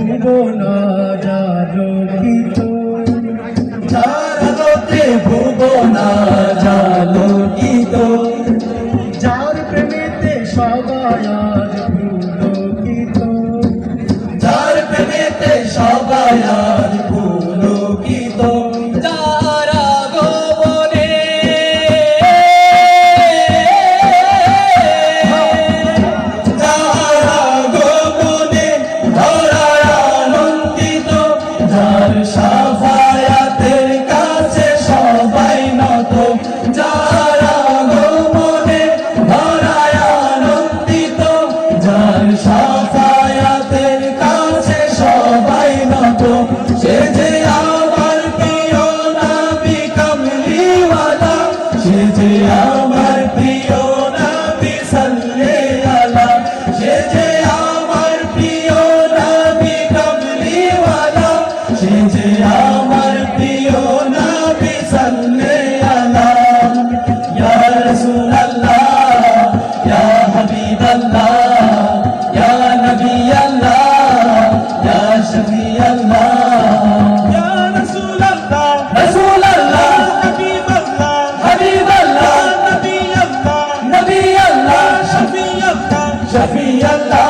ভুবন জালোকিত যার না ভুবন জালোকিত যার প্রেমেতে সবাই আজ পুলকিত যার প্রেমেতে সবাই আজ সে যে আমার প্রিয় নবী কমলিওয়ালা সে যে আমার প্রিয় নবী সাল্লে আলা। সে আমার প্রিয় নবী কমলিওয়ালা সে যে আমার আল্লাহ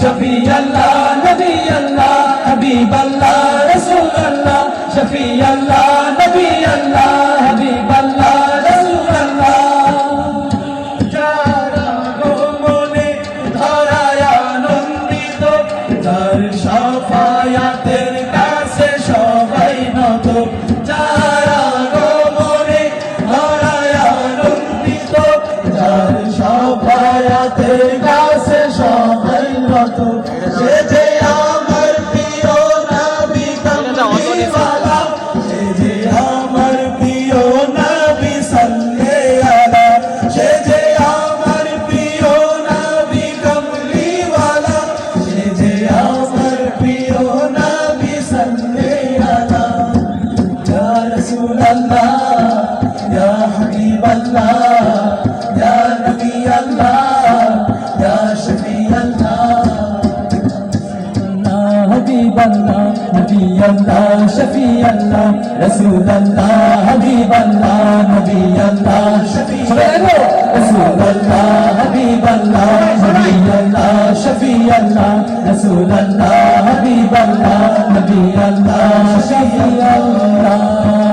শফি আল্লাহ নবী আল্লাহ হাবিব আল্লাহ রসুল আল্লাহ শফি আল্লাহ নবী আল্লাহ হাবিব আল্লাহ রসুল আল্লাহ যারা গোমনে ধরায় আনন্দিত, যার الله نبي الله شفي الله رسول الله حبيب الله نبي الله شفي الله رسول الله حبيب الله نبي الله شفي الله رسول الله حبيب الله نبي الله شفي الله